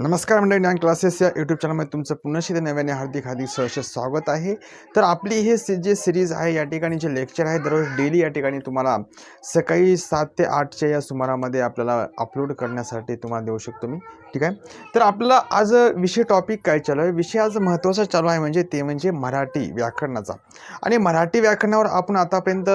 नमस्कार मंडळी ज्ञान क्लासेस या यूट्यूब चॅनलमध्ये तुमचं पुनश्चित नव्याने हार्दिक हार्दिक सहर्ष स्वागत आहे. तर आपली हे सी जे सिरीज आहे या ठिकाणी जे लेक्चर आहे दररोज डेली या ठिकाणी तुम्हाला सकाळी सात ते आठच्या या सुमारामध्ये आपल्याला अपलोड करण्यासाठी तुम्हाला देऊ शकतो मी. ठीक आहे? तर आपला आज विषय टॉपिक काय चालू आहे? विषय आज महत्त्वाचा चालू आहे म्हणजे ते म्हणजे मराठी व्याकरणाचा. आणि मराठी व्याकरणावर आपण आतापर्यंत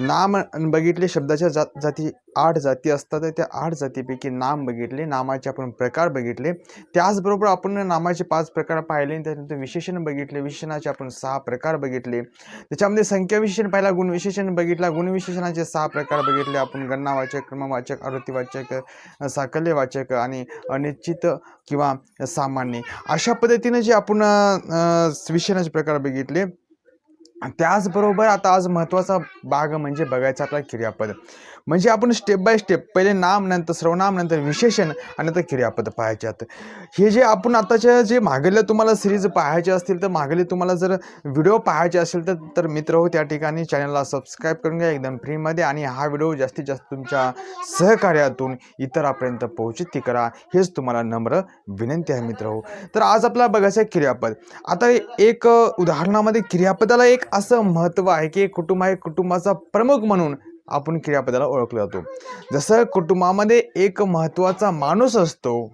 नाम बघितले शब्दाच्या जात जाती आठ जाती असतात तर त्या आठ जातीपैकी नाम बघितले नामाचे आपण प्रकार बघितले. त्याचबरोबर आपण नामाचे पाच प्रकार पाहिले आणि त्यानंतर विशेषण बघितले विशेषणाचे आपण सहा प्रकार बघितले. त्याच्यामध्ये संख्या विशेषण पाहिला गुणविशेषण बघितला गुणविशेषणाचे सहा प्रकार बघितले. आपण गणनावाचक क्रमवाचक आकृतीवाचक साकल्यवाचक आणि अनिश्चित किंवा सामान्य. अशा पद्धतीने जे आपण विशेषणाचे प्रकार बघितले. त्याचबरोबर आता आज महत्त्वाचा भाग म्हणजे बघायचा आपला क्रियापद. म्हणजे आपण स्टेप बाय स्टेप पहिले नाम नंतर सर्वनाम नंतर विशेषण आणि नंतर क्रियापद पाहायचे आहेत हे जे आपण आताच्या जे मागल्या तुम्हाला सिरीज पाहायचे असतील तर मागले तुम्हाला जर व्हिडिओ पाहायचे असेल तर तर मित्र हो त्या ठिकाणी चॅनलला सबस्क्राईब करून घ्या. एकदम फ्रीमध्ये आणि हा व्हिडिओ जास्तीत जास्त तुमच्या सहकार्यातून इतरापर्यंत पोहोचित करा. हेच तुम्हाला नम्र विनंती आहे मित्र हो. तर आज आपल्याला बघायचं आहे क्रियापद. आता एक उदाहरणामध्ये क्रियापदाला एक असं महत्त्व आहे की एक कुटुंब आहे कुटुंबाचा प्रमुख म्हणून आपण क्रियापदाला ओळखलं जातो. जसं कुटुंबामध्ये एक महत्त्वाचा माणूस असतो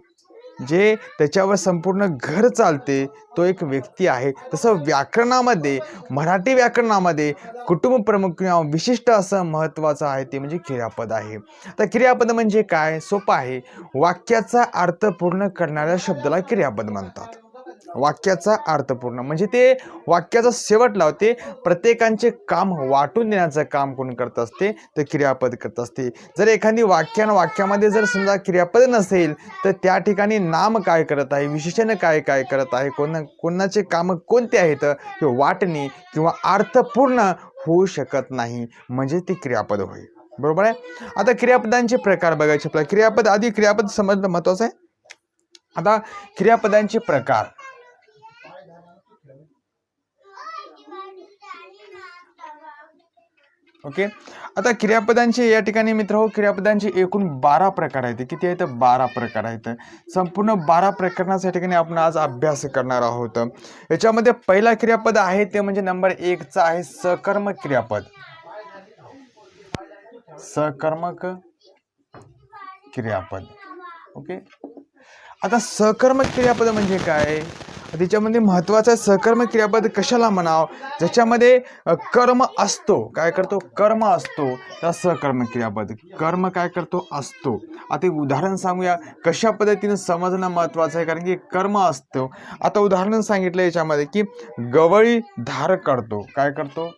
जे त्याच्यावर संपूर्ण घर चालते तो एक व्यक्ती आहे. तसं व्याकरणामध्ये मराठी व्याकरणामध्ये कुटुंब प्रमुख किंवा विशिष्ट असं महत्त्वाचं आहे ते म्हणजे क्रियापद आहे. तर क्रियापद म्हणजे काय? सोपं आहे. वाक्याचा अर्थ पूर्ण करणाऱ्या शब्दाला क्रियापद म्हणतात. वाक्याचा अर्थपूर्ण म्हणजे ते वाक्याचा शेवट लावते प्रत्येकांचे काम वाटून देण्याचं काम कोण करत असते तर क्रियापद करत असते. जर एखादी वाक्यान वाक्यामध्ये जर समजा क्रियापद नसेल तर त्या ठिकाणी नाम काय करत आहे विशेषण काय काय करत आहे कोण कोणाचे कामं कोणते आहेत हे वाटणे किंवा अर्थपूर्ण होऊ शकत नाही. म्हणजे ते क्रियापद होईल बरोबर आहे? आता क्रियापदांचे प्रकार बघायचे आपल्याला. क्रियापद आधी क्रियापद समजणं महत्त्वाचं आहे. आता क्रियापदांचे प्रकार. ओके? आता क्रियापदांचे या ठिकाणी मित्र हो क्रियापदांचे एकूण बारा प्रकार आहेत. किती आहेत? बारा प्रकार आहेत. संपूर्ण बारा प्रकरणाच्या ठिकाणी आपण आज अभ्यास करणार आहोत. याच्यामध्ये पहिला क्रियापद आहे ते म्हणजे नंबर एकचा आहे सकर्म क्रियापद. सकर्मक क्रियापद. ओके? आता सकर्म क्रियापद म्हणजे काय? त्याच्यामध्ये महत्त्वाचं आहे सकर्म क्रियापद कशाला म्हणावं? ज्याच्यामध्ये कर्म असतो. काय करतो? कर्म असतो. त्या सहकर्म क्रियापद. कर्म काय करतो? असतो. आता उदाहरण सांगूया. कशा पद्धतीने समजणं महत्त्वाचं आहे? कारण की कर्म असतो. आता उदाहरण सांगितलं याच्यामध्ये की गवळी धार करतो काय करतो?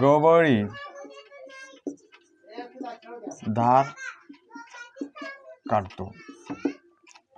गवळी धार काढतो.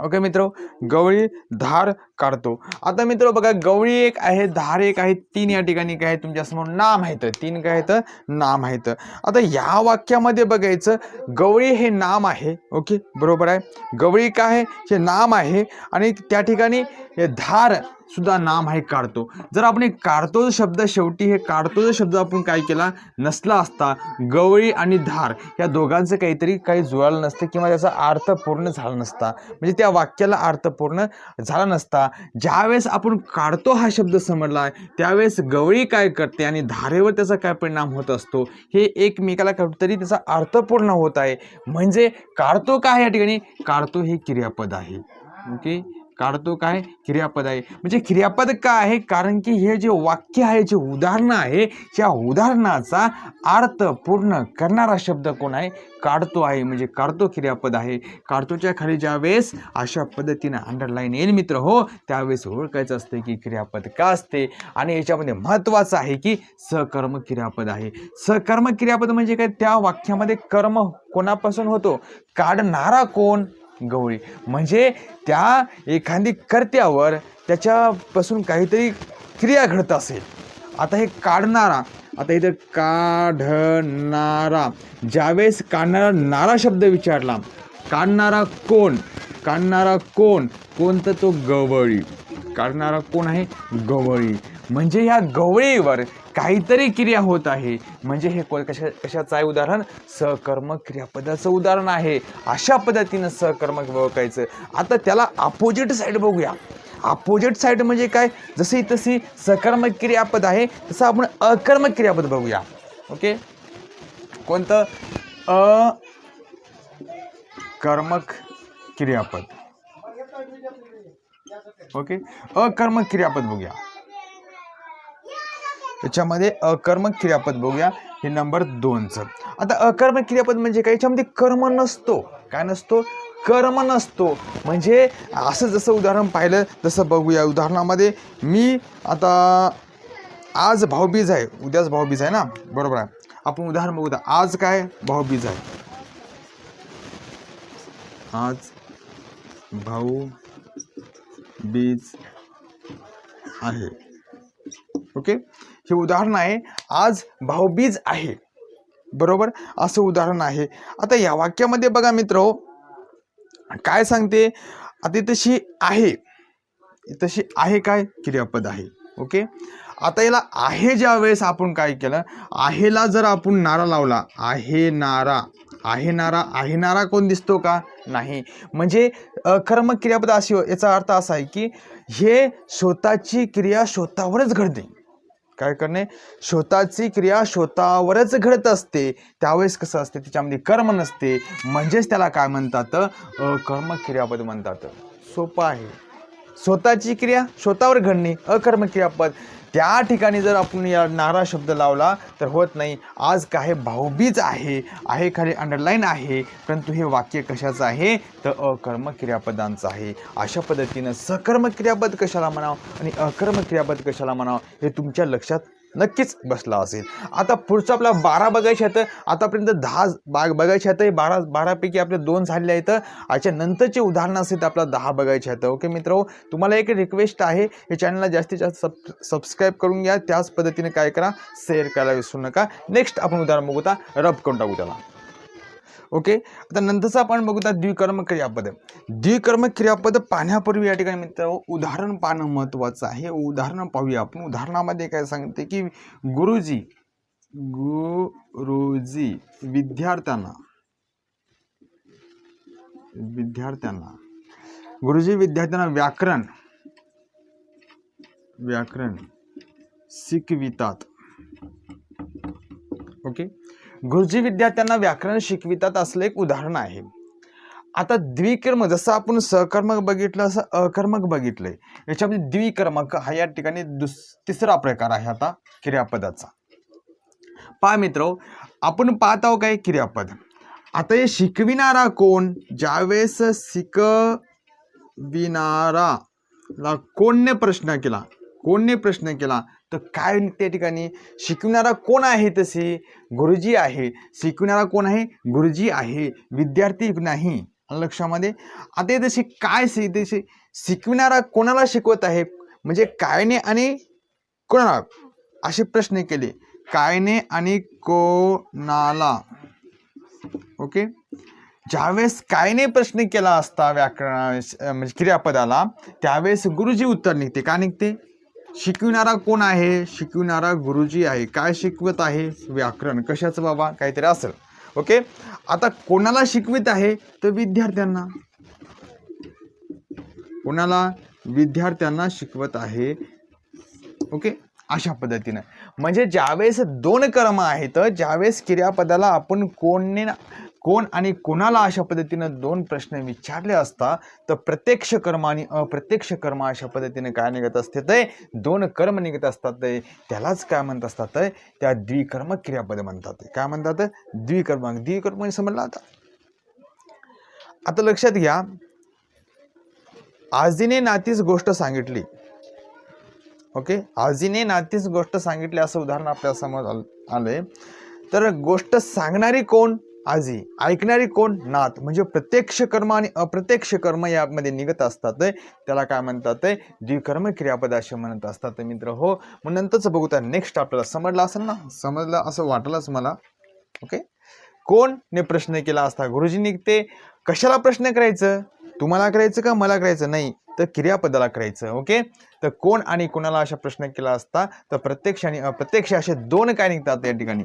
ओके मित्र गवळी धार काढतो. आता मित्र बघा गवळी एक आहे धार एक आहे तीन या ठिकाणी काय आहे? तुमच्यासमोर नाम आहेत तीन काय आहेत नाम आहेत आता या वाक्यामध्ये बघायचं गवळी हे नाम आहे ओके? बरोबर आहे? गवळी काय आहे? हे नाम आहे आणि त्या ठिकाणी हे धार सुद्धा नाम आहे काढतो. जर आपण एक काढतो शब्द शेवटी हे काढतो शब्द आपण काय केला? नसला असता. गवळी आणि धार या दोघांचं काहीतरी काही जुळालं नसतं किंवा त्याचा अर्थ पूर्ण झाला नसता. म्हणजे त्या वाक्याला अर्थ पूर्ण झाला नसता. ज्यावेळेस आपण काढतो हा शब्द समजला त्यावेळेस गवळी काय करते आणि धारेवर त्याचा काय परिणाम होत असतो हे एकमेकाला कुठेतरी त्याचा अर्थ पूर्ण होत आहे. म्हणजे काढतो काय या ठिकाणी? काढतो हे क्रियापद आहे. ओके? काढतो काय? क्रियापद आहे. म्हणजे क्रियापद का आहे? कारण की हे जे वाक्य आहे जे उदाहरणं आहे त्या उदाहरणाचा अर्थ पूर्ण करणारा शब्द कोण आहे? काढतो आहे. म्हणजे काढतो क्रियापद आहे. काढतोच्या खाली ज्यावेळेस अशा पद्धतीनं अंडरलाईन येईल मित्र हो त्यावेळेस ओळखायचं असते की क्रियापद का असते? आणि याच्यामध्ये महत्त्वाचं आहे की सकर्म क्रियापद आहे. सकर्म क्रियापद म्हणजे काय? त्या वाक्यामध्ये कर्म कोणापासून होतो? काढणारा कोण? गवळी. म्हणजे त्या एखादी कर्त्यावर त्याच्यापासून काहीतरी क्रिया घडत असेल. आता हे काढणारा आता इथं काढणारा ज्यावेळेस काढणारा नारा शब्द विचारला काढणारा कोण? काढणारा कोण? कोण तर तो गवळी? काढणारा कोण आहे? गवळी. म्हणजे ह्या गवळीवर काहीतरी क्रिया होत आहे. म्हणजे हे को- कशा कशाचं आहे उदाहरण? सकर्मक क्रियापदाचं उदाहरण आहे. अशा पद्धतीनं सकर्मक ओळखायचं. आता त्याला अपोजिट साईड बघूया. अपोजिट साईड म्हणजे काय? जशी तशी सकर्मक क्रियापद आहे तसं आपण अकर्मक क्रियापद बघूया. ओके? कोणतं? अ कर्मक क्रियापद. ओके? अकर्मक क्रियापद बघूया. याच्यामध्ये अकर्मक क्रियापद बघूया. हे नंबर दोनचं. आता अकर्मक क्रियापद म्हणजे काय? याच्यामध्ये कर्म नसतो. काय नसतो? कर्म नसतो. म्हणजे असं जसं उदाहरण पाहिलं तसं बघूया. उदाहरणामध्ये मी आता आज भाऊबीज आहे. उद्याच भाऊबीज आहे ना? बरोबर आहे. आपण उदाहरण बघूया. आज काय भाऊबीज आहे? आज भाऊ बीज आहे. ओके? हे उदाहरण आहे आज भाऊबीज आहे. बरोबर? असं उदाहरण आहे. आता या वाक्यामध्ये बघा मित्र काय सांगते? आता तशी आहे. तशी आहे काय? क्रियापद आहे. ओके? आता याला आहे ज्या वेळेस आपण काय केलं? आहेला जर आपण नारा लावला आहे नारा. आहे नारा आहे नारा कोण दिसतो का? नाही. म्हणजे अकर्मक क्रियापद अशी हो, याचा अर्थ असा आहे की हे स्वतःची क्रिया स्वतःवरच घडते. काय करणे? स्वतःची क्रिया स्वतःवरच घडत असते. त्यावेळेस कसं असते? त्याच्यामध्ये कर्म नसते. म्हणजेच त्याला काय म्हणतात? अकर्मक क्रियापद म्हणतात. सोपं आहे. स्वतःची क्रिया स्वतःवर घडणे अकर्मक क्रियापद त्या ठिकाणी जर आपण या नारा शब्द लावला तर होत नाही. आज काय भाऊबीज आहे आहे खाली अंडरलाईन आहे परंतु हे वाक्य कशाचं आहे? तर अकर्म क्रियापदांचं आहे. अशा पद्धतीनं सकर्म क्रियापद कशाला म्हणावं आणि अकर्म क्रियापद कशाला म्हणावं हे तुमच्या लक्षात नक्कीच बसला असेल. आता पुढचं आपला बारा बघायचे आहेत. आतापर्यंत दहा बाग बघायचे आहेत. बारा बारापैकी आपले दोन झालेले आहेत. याच्या नंतरचे उदाहरणं असेल तर आपल्याला दहा बघायचे आहेत. ओके मित्र तुम्हाला एक रिक्वेस्ट आहे. हे चॅनलला जास्तीत जास्त सब सबस्क्राईब करून घ्या. त्याच पद्धतीने काय करा? शेअर करायला विसरू नका. नेक्स्ट आपण उदाहरण बघू आता रब करून टाकू त्याला ओके? आता नंतरचं आपण बघू तर द्विकर्म क्रियापद द्विकर्म क्रियापद पाहण्यापूर्वी या ठिकाणी मित्र उदाहरण पाहणं महत्त्वाचं आहे. उदाहरण पाहूया. आपण उदाहरणामध्ये काय सांगते की गुरुजी गुरुजी विद्यार्थ्यांना विद्यार्थ्यांना गुरुजी विद्यार्थ्यांना व्याकरण व्याकरण शिकवितात. ओके? गुरुजी विद्यार्थ्यांना व्याकरण शिकवितात असलं एक उदाहरण आहे. आता द्विकर्म जसं आपण सहकर्मक बघितलं असं अकर्मक बघितलंय. याच्यामध्ये द्विकर्मक हा या ठिकाणी दुस तिसरा प्रकार आहे आता क्रियापदाचा. पहा मित्र आपण पाहत आहोत काय क्रियापद? आता हे शिकविणारा कोण? ज्यावेळेस शिकविणारा ला कोणने प्रश्न केला? कोणने प्रश्न केला? तर काय त्या ठिकाणी शिकवणारा कोण आहे तसे गुरुजी आहे. शिकवणारा कोण आहे? गुरुजी आहे. विद्यार्थी नाही. लक्षामध्ये? आता तशी काय शि तशी शिकविणारा कोणाला शिकवत आहे? म्हणजे कायने आणि कोणाला? असे प्रश्न केले. कायने आणि कोणाला? ओके? ज्यावेळेस कायने प्रश्न केला असता व्याकरणा म्हणजे क्रियापदाला त्यावेळेस गुरुजी उत्तर निघते. का निघते? शिकविणारा कोण आहे? शिकविणारा गुरुजी आहे. काय शिकवत आहे? व्याकरण. कशाचं बाबा? काहीतरी असेल. ओके? आता कोणाला शिकवित आहे? तर विद्यार्थ्यांना. कोणाला? विद्यार्थ्यांना शिकवत आहे. ओके? अशा पद्धतीनं. म्हणजे ज्यावेळेस दोन कर्म आहेत ज्यावेळेस क्रियापदाला आपण कोणने कोण आणि कोणाला अशा पद्धतीनं दोन प्रश्न विचारले असता तर प्रत्यक्ष कर्म आणि अप्रत्यक्ष कर्म अशा पद्धतीने काय निघत असते? ते दोन कर्म निघत असतात ते त्यालाच काय म्हणत असतात? त्या द्विकर्म क्रियापद म्हणतात. काय म्हणतात? द्विकर्म. द्विकर्म म्हणजे समजलं आता? आता लक्षात घ्या. आजीने नातीच गोष्ट सांगितली. ओके? आजीने नातीच गोष्ट सांगितली असं उदाहरण आपल्यासमोर आलं आले तर गोष्ट सांगणारी कोण? आजी ऐकणारी कोण? नात. म्हणजे प्रत्यक्ष कर्म आणि अप्रत्यक्ष कर्म यामध्ये निघत असतात त्याला काय म्हणतात द्विकर्म क्रियापद असे म्हणत असतात मित्र. हो? मग नंतरच बघू त्या नेक्स्ट आपल्याला समजलं असेल ना? समजलं असं वाटलंच मला. ओके कोण ने प्रश्न केला असता? गुरुजी निघते. कशाला प्रश्न करायचं? तुम्हाला करायचं का मला करायचं? नाही. तर क्रियापदाला करायचं ओके तर कोण आणि कोणाला अशा प्रश्न केला असता तर प्रत्यक्ष आणि अप्रत्यक्ष असे दोन काय निघतात या ठिकाणी?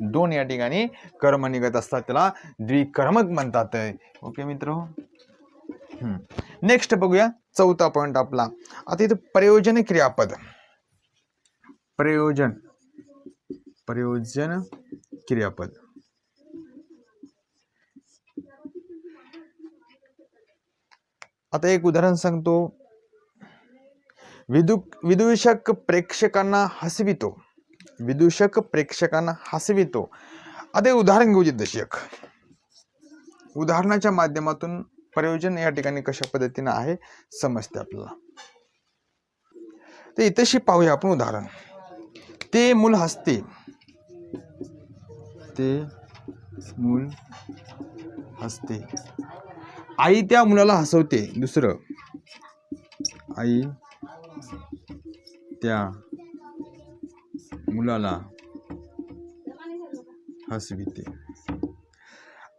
दोन या ठिकाणी कर्म निघत असतात त्याला द्विकर्मक म्हणतात ओके मित्र? नेक्स्ट बघूया चौथा पॉईंट आपला. आता इथं प्रयोजन क्रियापद. प्रयोजन. प्रयोजन क्रियापद. आता एक उदाहरण सांगतो. विदु विदूषक प्रेक्षकांना हसवितो. विदूषक प्रेक्षकांना हसवितो. आता एक उदाहरण घेऊ दशक उदाहरणाच्या माध्यमातून प्रयोजन या ठिकाणी कशा पद्धतीनं आहे समजते आपल्याला. तर इथेशी पाहूया आपण उदाहरण. ते मूल हसते. ते मूल हसते. आई त्या मुलाला हसवते दुसरं. आई त्या मुलाला हसविते.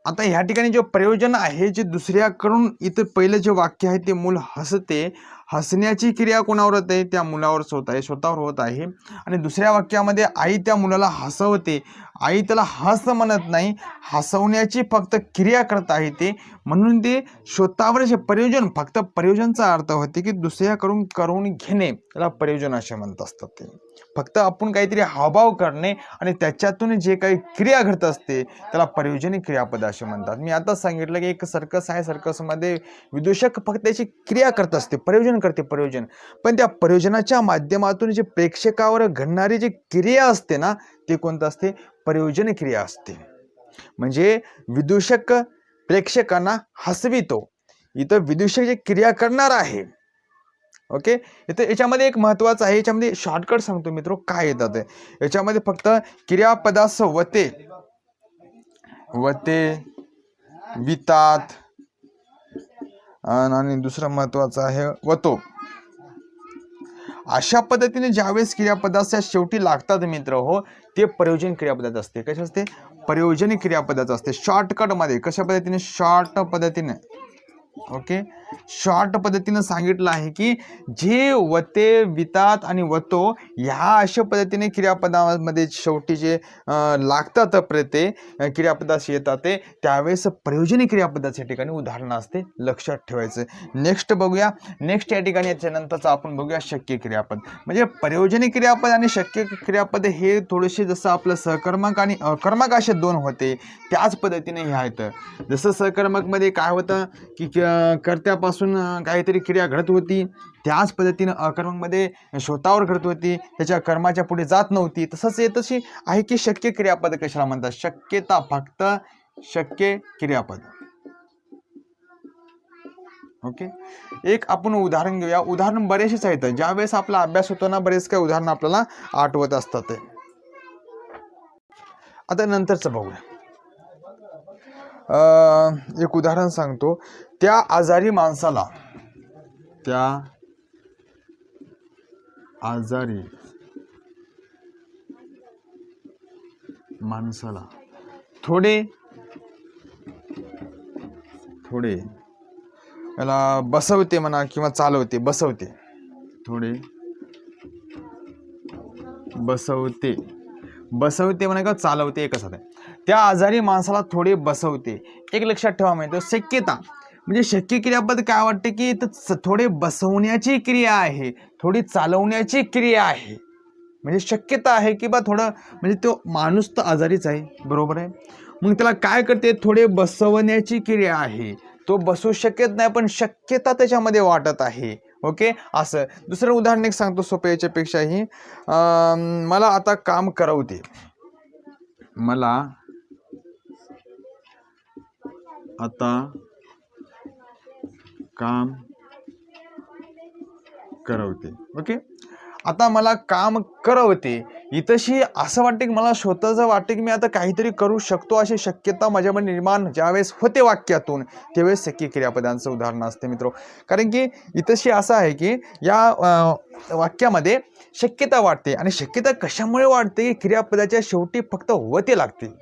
आता ह्या ठिकाणी जे प्रयोजन आहे जे दुसऱ्याकडून इथं पहिलं जे वाक्य आहे ते मूल हसते. हसण्याची क्रिया कोणावर होत? आहे त्या मुलावरच होत आहे स्वतःवर होत आहे. आणि दुसऱ्या वाक्यामध्ये आई त्या मुलाला हसवते. आई त्याला हस म्हणत नाही हसवण्याची फक्त क्रिया करत आहे ते. म्हणून ते स्वतःवरचे प्रयोजन फक्त प्रयोजनचा अर्थ होते की दुसऱ्याकडून करून घेणे. त्याला प्रयोजन असे म्हणत असतात ते. फक्त आपण काहीतरी हावभाव करणे आणि त्याच्यातून जे काही क्रिया घडत असते त्याला प्रयोजनी क्रियापद असे म्हणतात. मी आता सांगितलं की एक सर्कस आहे सर्कसमध्ये विदूषक फक्त त्याची क्रिया करत असते प्रयोजन करते प्रयोजन. पण त्या प्रयोजनाच्या माध्यमातून जे प्रेक्षकावर घडणारी जी क्रिया असते ना ते कोणतं असते? प्रयोजन क्रिया असते. म्हणजे विदूषक प्रेक्षकांना हसवितो. इथं विदूषक जे क्रिया करणार आहे. ओके? इथं याच्यामध्ये एक महत्त्वाचं आहे. याच्यामध्ये शॉर्टकट सांगतो मित्र काय येतात याच्यामध्ये फक्त क्रियापदास वते. वते वितात आणि दुसरं महत्त्वाचं आहे वतो. अशा पद्धतीने ज्यावेळेस क्रियापदाच्या शेवटी लागतात मित्र हो ते प्रयोजन क्रियापदात असते. कसे असते? प्रयोजन क्रियापदाचं असते. शॉर्टकटमध्ये कशा पद्धतीने? शॉर्ट पद्धतीने. ओके शॉर्ट पद्धतीनं सांगितलं आहे की जे वते वितात आणि वतो ह्या अशा पद्धतीने क्रियापदामध्ये शेवटी जे लागतात प्रते क्रियापदास क्रियापदाशी येतात ते त्यावेळेस प्रयोजनी क्रियापदाच्या ठिकाणी उदाहरणं असते लक्षात ठेवायचं. नेक्स्ट बघूया. नेक्स्ट या ठिकाणी याच्यानंतरचं आपण बघूया शक्य क्रियापद. म्हणजे प्रयोजनी क्रियापद आणि शक्य क्रियापद हे थोडेसे जसं आपलं सहकर्मक आणि अकर्मक असे दोन होते त्याच पद्धतीने हे आहेत. जसं सहकर्मकमध्ये काय होतं की कर्त्या कर्त्यापासून काहीतरी क्रिया घडत होती. त्याच पद्धतीनं अकर्मकमध्ये स्वतःवर घडत होती. त्याच्या कर्माच्या पुढे जात नव्हती. तसंच हे तशी आहे की शक्य क्रियापद कशाला म्हणतात? शक्यता फक्त शक्य क्रियापद. ओके? एक आपण उदाहरण घेऊया. उदाहरण बरेचसेच आहेत. ज्यावेळेस आपला अभ्यास होतो ना बरेच काही उदाहरणं आपल्याला आठवत असतात. आता नंतरचं बघूया. अं, एक उदाहरण सांगतो. त्या आजारी माणसाला त्या आजारी माणसाला थोडे थोडे याला बसवते म्हणा किंवा चालवते बसवते. थोडे बसवते. बसवते म्हणा किंवा चालवते एकच आहे त्या आजारी माणसाला थोडे बसवते. एक लक्षात ठेवा माहिती शक्यता. म्हणजे शक्य क्रियापद काय वाटते की तर स- थोडे बसवण्याची क्रिया आहे थोडी चालवण्याची क्रिया आहे. म्हणजे शक्यता आहे की बा थोडं म्हणजे तो माणूस तर आजारीच आहे बरोबर आहे? मग त्याला काय करते थोडे बसवण्याची क्रिया आहे. तो बसू शकत नाही पण शक्यता त्याच्यामध्ये वाटत आहे. ओके? असं. दुसरं उदाहरण एक सांगतो सोपं याच्यापेक्षाही. मला आता काम करवते. मला आता काम करवते. ओके आता मला काम करवते. इथंशी असं वाटते की मला स्वतःचं वाटते की मी आता काहीतरी करू शकतो अशी शक्यता माझ्यामध्ये निर्माण ज्यावेळेस होते वाक्यातून त्यावेळेस शक्य क्रियापदांचं उदाहरण असते मित्र. कारण की इथंशी असं आहे की या वाक्यामध्ये शक्यता वाटते आणि शक्यता कशामुळे वाटते की क्रियापदाच्या शेवटी फक्त वते लागते.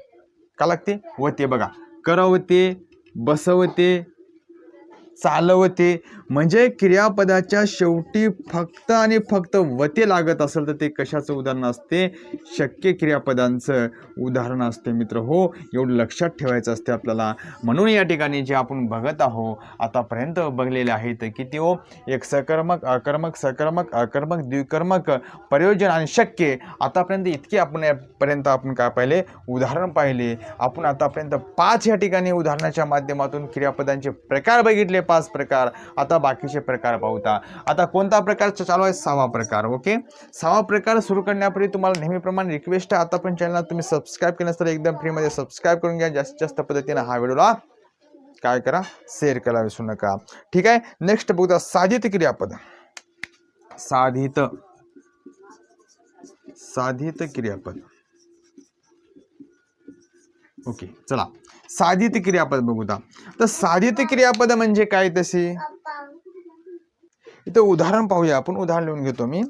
का लागते? वते बघा. करवते बसवते चालवते. म्हणजे क्रियापदाच्या शेवटी फक्त आणि फक्त वते लागत असेल तर ते कशाचं उदाहरण असते? शक्य क्रियापदांचं उदाहरण असते मित्र. हो एवढं लक्षात ठेवायचं असते आपल्याला. म्हणून या ठिकाणी जे आपण बघत आहो आतापर्यंत बघलेले आहेत किती हो एक सकर्मक अकर्मक सकर्मक अकर्मक द्विकर्मक प्रयोजन आणि शक्य. आतापर्यंत इतके आपण यापर्यंत आपण काय पाहिले? उदाहरण पाहिले. आपण आतापर्यंत पाच या ठिकाणी उदाहरणाच्या माध्यमातून क्रियापदांचे प्रकार बघितले. पाच प्रकार आता बाकीचे प्रकार पाहूता. आता कोणता प्रकार चालू आहे? सहावा प्रकार ओके सहावा प्रकार सुरू करण्यापूर्वी तुम्हाला नेहमीप्रमाणे रिक्वेस्ट आहे. आता पण चॅनलला तुम्ही सबस्क्राईब केलं तर एकदम फ्रीमध्ये सबस्क्राईब करून घ्या. जास्तीत जास्त पद्धतीने हा व्हिडिओला काय करा? शेअर करायला विसरू नका. ठीक आहे? नेक्स्ट बघूया. साधित क्रियापद. साधित. साधित क्रियापद. ओके चला. साधित क्रियापद बघूता तर साधित क्रियापद म्हणजे काय तसे? इथं उदाहरण पाहूया. आपण उदाहरण लिहून घेतो मी.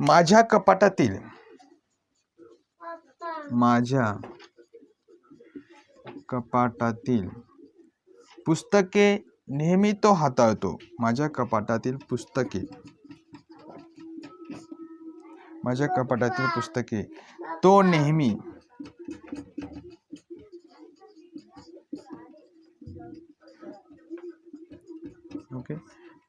माझ्या कपाटातील माझ्या कपाटातील पुस्तके नेहमी तो हाताळतो. माझ्या कपाटातील पुस्तके. माझ्या कपाटातील पुस्तके. तो नेहमी ओके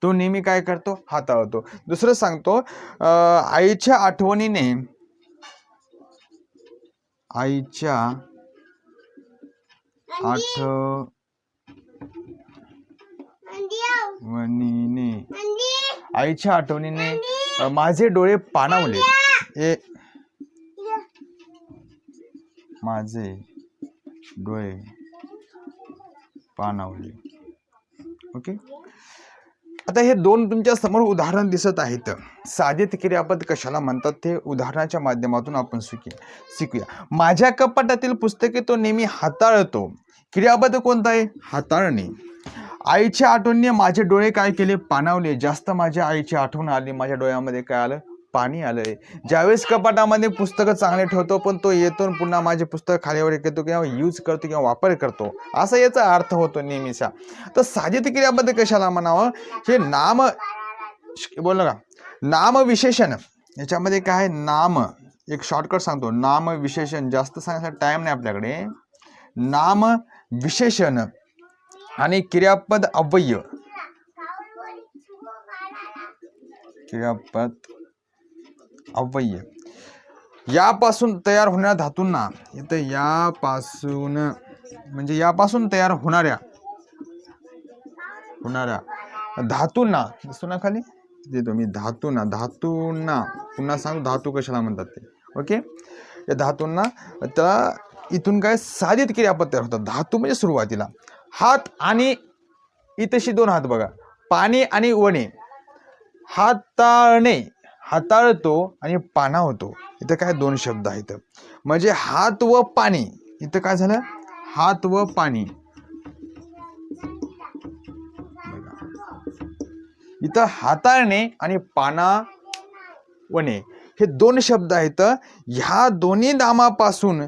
तो नेहमी काय करतो? हाताळतो. दुसरं सांगतो आईच्या आठवणीने आईच्या आठवणीने आईच्या आठवणीने माझे डोळे पाणावले. ए माझे डोळे पाणावले. ओके आता हे दोन तुमच्यासमोर उदाहरण दिसत आहेत. साधित क्रियापद कशाला म्हणतात ते उदाहरणाच्या माध्यमातून आपण शिकूया शिकूया. माझ्या कपाटातील पुस्तके तो नेहमी हाताळतो. क्रियापद कोणता आहे? हाताळणे. आईच्या आठवणीने माझे डोळे काय केले? पाणावले जास्त माझ्या आईची आठवण आली. माझ्या डोळ्यामध्ये काय आलं? पाणी आलं आहे ज्यावेळेस कपाटामध्ये पुस्तकं चांगले ठेवतो पण तो येतो आणि पुन्हा माझे पुस्तक खालीवर येतो किंवा यूज करतो किंवा वापर करतो. असा याचा अर्थ होतो नेहमीचा. तर साधित क्रियाबद्दल कशाला म्हणावं? हे नाम बोल का नाम विशेषण याच्यामध्ये काय आहे? नाम. एक शॉर्टकट सांगतो. नाम विशेषण जास्त सांगायचा टाइम नाही आपल्याकडे. नाम विशेषण आणि क्रियापद अव्यय. क्रियापद अव्यय यापासून तयार होणाऱ्या धातूंना इथं यापासून म्हणजे यापासून तयार होणाऱ्या होणाऱ्या धातूंना दिसतो ना खाली? देतो मी धातूंना धातूंना पुन्हा सांगू धातू कशाला म्हणतात ते. ओके? या धातूंना त्या इथून काय साधित क्रियापद तयार होतात. धातू म्हणजे सुरुवातीला. हात आणि इथशी दोन हात बघा. पाणी आणि वणे. हाताळणे हाताळतो आणि पाना होतो. इथं काय दोन शब्द आहेत. म्हणजे हात व पाणी. इथं काय झालं? हात व पाणी. इथं हाताळणे आणि पाना वणे. हे दोन शब्द आहेत. ह्या दोन्ही नामापासून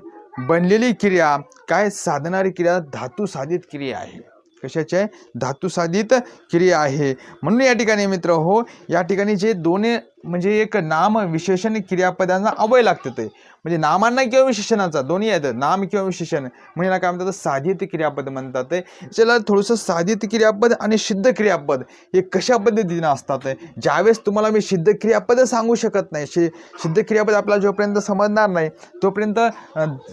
बनलेली क्रिया काय? साधणारी क्रिया धातू साधित क्रिया आहे. कशाचे? आहे क्रिया आहे. म्हणून या ठिकाणी मित्र हो या ठिकाणी जे दोन्ही म्हणजे एक नाम विशेषण क्रियापदांना अवय लागतं ते. म्हणजे नामांना किंवा विशेषणाचा दोन्ही आहेत. नाम किंवा विशेषण. म्हणजे काय म्हणतात? साधित क्रियापद म्हणतात. त्याला थोडंसं साधित क्रियापद आणि सिद्ध क्रियापद हे कशा पद्धतीनं असतात? ज्यावेळेस तुम्हाला मी सिद्ध क्रियापद सांगू शकत नाही शि सिद्ध क्रियापद आपल्याला जोपर्यंत समजणार नाही तोपर्यंत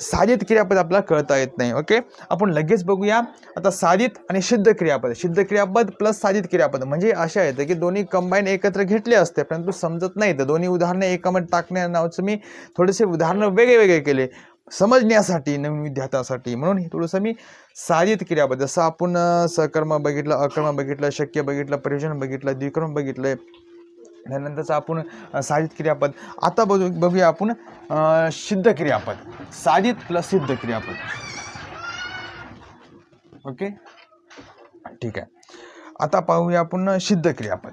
साधित क्रियापद आपल्याला कळता येत नाही. ओके? आपण लगेच बघूया. आता साधित आणि सिद्ध क्रियापद. सिद्ध क्रियापद प्लस साधित क्रियापद. म्हणजे अशा आहेत की दोन्ही कंबाईन एकत्र घेतले असते परंतु समजत नाही तर दोन्ही उदाहरणं एकामध्ये टाकण्या नावाचं मी थोडेसे उदाहरणं वेगळे वेगळे केले. समजण्यासाठी नवीन विद्यार्थ्यासाठी. म्हणून हे थोडंसं मी साधित क्रियापद जसं आपण सकर्म बघितलं अकर्म बघितलं शक्य बघितलं प्रयोजन बघितलं द्विक्रम बघितलं त्यानंतरचं आपण साधित क्रियापद. आता बघू बघूया आपण सिद्ध क्रियापद. साधित प्लस सिद्ध क्रियापद. ओके? ठीक आहे. आता पाहूया आपण सिद्ध क्रियापद.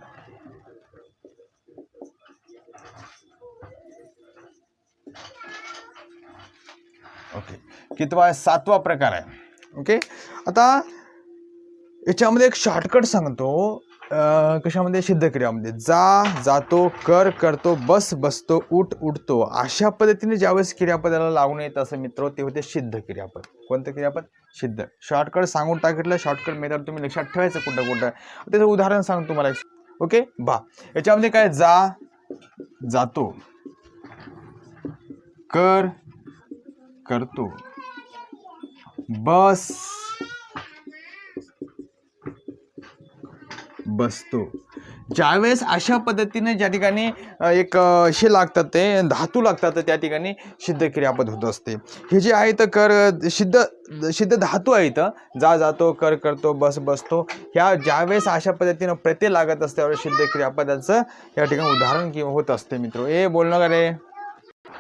ओके कितवा आहे? सातवा प्रकार आहे. ओके आता याच्यामध्ये एक शॉर्टकट सांगतो. कशामध्ये कशामध्ये? सिद्धक्रियामध्ये. जा जातो कर करतो बस बसतो उठ उठतो. अशा पद्धतीने ज्यावेळेस क्रियापदाला लावून येत असं मित्र ते होते सिद्ध क्रियापद कोणतं क्रियापद? सिद्ध. शॉर्टकट सांगून टाकितलं शॉर्टकट मेथड तुम्ही लक्षात ठेवायचं कुठं कुठं. त्याचं उदाहरण सांगतो तुम्हाला. ओके बा. याच्यामध्ये काय? जा जातो. कर करतो. बस. बसतो. ज्यावेळेस अशा पद्धतीने ज्या ठिकाणी एक हे लागतात ते धातू लागतात त्या ठिकाणी सिद्ध क्रियापद होत असते. हे जे आहे तर कर सिद्ध सिद्ध धातू आहेत जा जातो कर करतो बस बसतो. ह्या ज्यावेळेस अशा पद्धतीनं प्रत्यय लागत असते त्यावेळेस सिद्ध क्रियापदाचं या ठिकाणी उदाहरण किंवा होत असते मित्र. ए बोलणं का रे.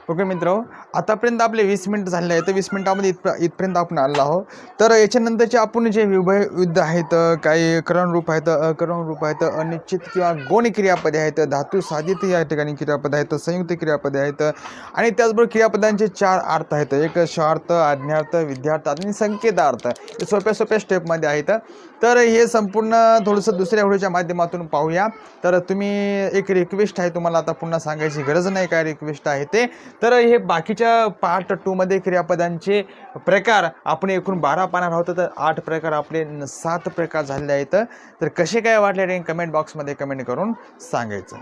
ओके मित्र आतापर्यंत आपले वीस मिनिट झाले आहेत. तर वीस मिनिटामध्ये इथप इथपर्यंत आपण आलो आहोत. तर याच्यानंतरचे आपण जे विभय युद्ध आहेत काही करणरूप आहेत अकरणरूप आहेत अनिश्चित किंवा गोण क्रियापदे आहेत धातू साधित या ठिकाणी क्रियापदे आहेत संयुक्त क्रियापदे आहेत आणि त्याचबरोबर क्रियापदांचे चार अर्थ आहेत. एक स्वार्थ आज्ञार्थ विद्यार्थ आणि संकेतार्थ. हे सोप्या सोप्या स्टेपमध्ये आहेत. तर हे संपूर्ण थोडंसं दुसऱ्या व्हिडिओच्या माध्यमातून पाहूया. तर तुम्ही एक रिक्वेस्ट आहे तुम्हाला आता पुन्हा सांगायची गरज नाही काय रिक्वेस्ट आहे ते. तर हे बाकीच्या पार्ट टूमध्ये क्रियापदांचे प्रकार आपण एकूण बारा पाहणार आहोत. तर आठ प्रकार आपले सात प्रकार झालेले आहेत. तर कसे काय वाटले कमेंट बॉक्समध्ये कमेंट करून सांगायचं.